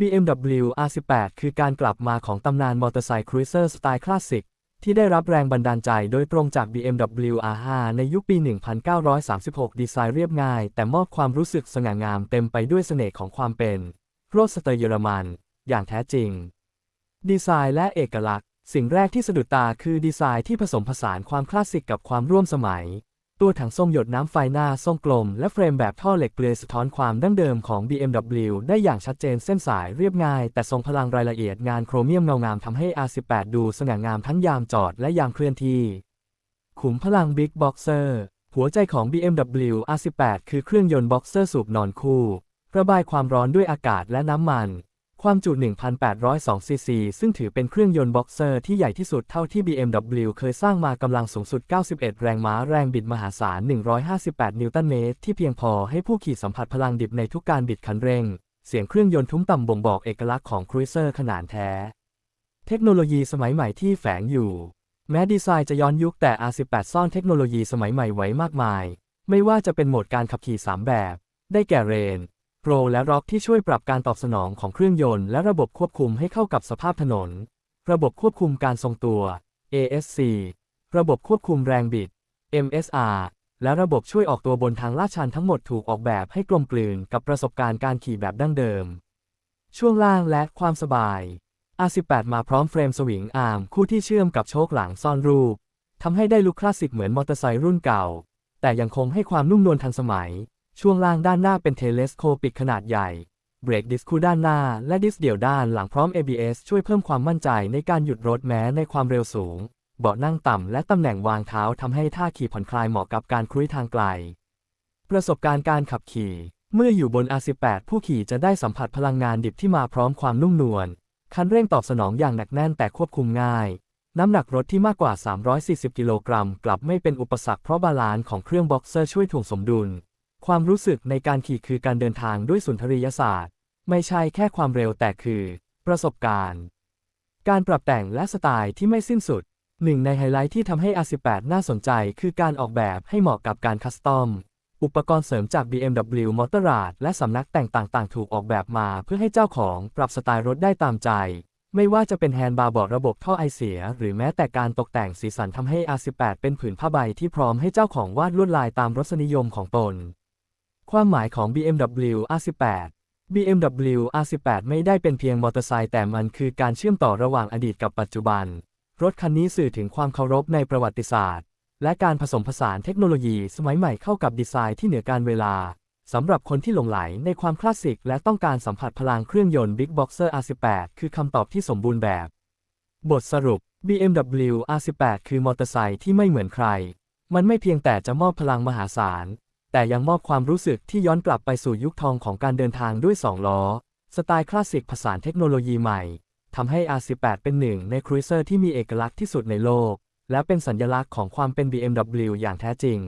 BMW R18 คือการกลับมาของตำนานมอเตอร์ไซค์ครูเซอร์สไตล์คลาสสิก ที่ได้รับแรงบันดาลใจโดยตรงจาก BMW R5 ในยุคปี 1936 ดีไซน์เรียบง่าย แต่มอบความรู้สึกสง่างามเต็มไปด้วยเสน่ห์ของความเป็นโรสเตอร์เยอรมัน อย่างแท้จริง ดีไซน์และเอกลักษณ์ สิ่งแรกที่สะดุดตาคือดีไซน์ที่ผสมผสานความคลาสสิกกับความร่วมสมัย ตัวถังทรงหยดน้ำไฟหน้าทรงกลม และเฟรมแบบท่อเหล็กเปลือยสะท้อนความดั้งเดิมของ BMW ได้อย่างชัดเจนเส้นสายเรียบง่าย แต่ทรงพลังรายละเอียดงานโครเมียมเงางามทำให้ R18 ดูสง่างามทั้งยามจอดและยามเคลื่อนที่ ขุมพลัง Big Boxer หัวใจของ BMW R18 คือเครื่องยนต์บ็อกเซอร์สูบนอนคู่ ระบายความร้อนด้วยอากาศและน้ำมัน ความจุ 1,802 ซีซี ซึ่งถือเป็นเครื่องยนต์บ็อกเซอร์ที่ใหญ่ที่สุดเท่าที่ BMW เคยสร้างมากำลังสูงสุด 91 แรงม้าแรงบิดมหาศาล 158 นิวตันเมตร ที่เพียงพอให้ผู้ขี่สัมผัสพลังดิบในทุกการบิดคันเร่ง เสียงเครื่องยนต์ทุ้มต่ำบ่งบอกเอกลักษณ์ของครูเซอร์ขนาดแท้ เทคโนโลยีสมัยใหม่ที่แฝงอยู่ แม้ดีไซน์จะย้อนยุคแต่ R18 ซ่อนเทคโนโลยีสมัยใหม่ไว้มากมาย ไม่ว่าจะเป็นโหมดการขับขี่ 3 แบบ ได้แก่เรน โปรและร็อกที่ช่วยปรับการตอบสนองของเครื่องยนต์และระบบควบคุมให้เข้ากับสภาพถนน ระบบควบคุมการทรงตัว ASC ระบบควบคุมแรงบิด MSR และระบบช่วยออกตัวบนทางลาดชันทั้งหมดถูกออกแบบให้กลมกลืนกับประสบการณ์การขี่แบบดั้งเดิม ช่วงล่างและความสบาย R18 มาพร้อมเฟรมสวิงอาร์มคู่ที่เชื่อมกับโชคหลังซ่อนรูปทำให้ได้ลุคคลาสสิกเหมือนมอเตอร์ไซค์รุ่นเก่า แต่ยังคงให้ความนุ่มนวลทันสมัย ช่วงล่างด้านหน้าเป็นเทเลสโคปิกขนาดใหญ่ เบรกดิสคู่ด้านหน้าและดิสเดี่ยวด้านหลังพร้อม ABS ช่วยเพิ่มความมั่นใจในการหยุดรถแม้ในความเร็วสูง เบาะนั่งต่ำและตำแหน่งวางเท้าทำให้ท่าขี่ผ่อนคลายเหมาะกับการครุ้ยทางไกล ประสบการณ์การขับขี่ เมื่ออยู่บน R18 ผู้ขี่จะได้สัมผัสพลังงานดิบที่มาพร้อมความนุ่มนวล คันเร่งตอบสนองอย่างหนักแน่นแต่ควบคุมง่าย น้ำหนักรถที่มากกว่า 340 กิโลกรัมกลับไม่เป็นอุปสรรคเพราะบาลานซ์ของเครื่องบ็อกเซอร์ช่วยถ่วงสมดุล ความรู้สึกในการขี่คือการเดินทางด้วยสุนทรียศาสตร์ ไม่ใช่แค่ความเร็วแต่คือ ประสบการณ์ การปรับแต่งและสไตล์ที่ไม่สิ้นสุด หนึ่งในไฮไลท์ที่ทำให้ R18 น่าสนใจคือการออกแบบให้เหมาะกับการคัสตอม อุปกรณ์เสริมจาก BMW m o t o r a d และสำนักแต่งต่างๆ ถูกออกแบบมาเพื่อให้เจ้าของปรับสไตล์รถได้ตามใจ ไม่ว่าจะเป็นแฮนด์บาร์บอร์ดระบบท่อไอเสีย หรือแม้แต่การตกแต่งสีสันทำให้ R18 เป็นผืนผ้าใบที่พร้อมให้เจ้าของวาดลวดลายตามรสนิยมของตน ความหมายของ BMW R18 BMW R18 ไม่ได้เป็นเพียงมอเตอร์ไซค์แต่มันคือการเชื่อมต่อระหว่างอดีตกับปัจจุบัน รถคันนี้สื่อถึงความเคารพในประวัติศาสตร์ และการผสมผสานเทคโนโลยีสมัยใหม่เข้ากับดีไซน์ที่เหนือการเวลา สำหรับคนที่หลงไหลในความคลาสสิกและต้องการสัมผัสพลังเครื่องยนต์ Big Boxer R18 คือคำตอบที่สมบูรณ์แบบ บทสรุป BMW R18 คือมอเตอร์ไซค์ที่ไม่เหมือนใคร มันไม่เพียงแต่จะมอบพลังมหาศาล แต่ยังมอบความรู้สึกที่ย้อนกลับไปสู่ยุคทองของการเดินทางด้วยสองล้อ สไตล์คลาสสิกผสานเทคโนโลยีใหม่ ทำให้ R18 เป็นหนึ่งในครูเซอร์ที่มีเอกลักษณ์ที่สุดในโลก และเป็นสัญลักษณ์ของความเป็น BMW อย่างแท้จริง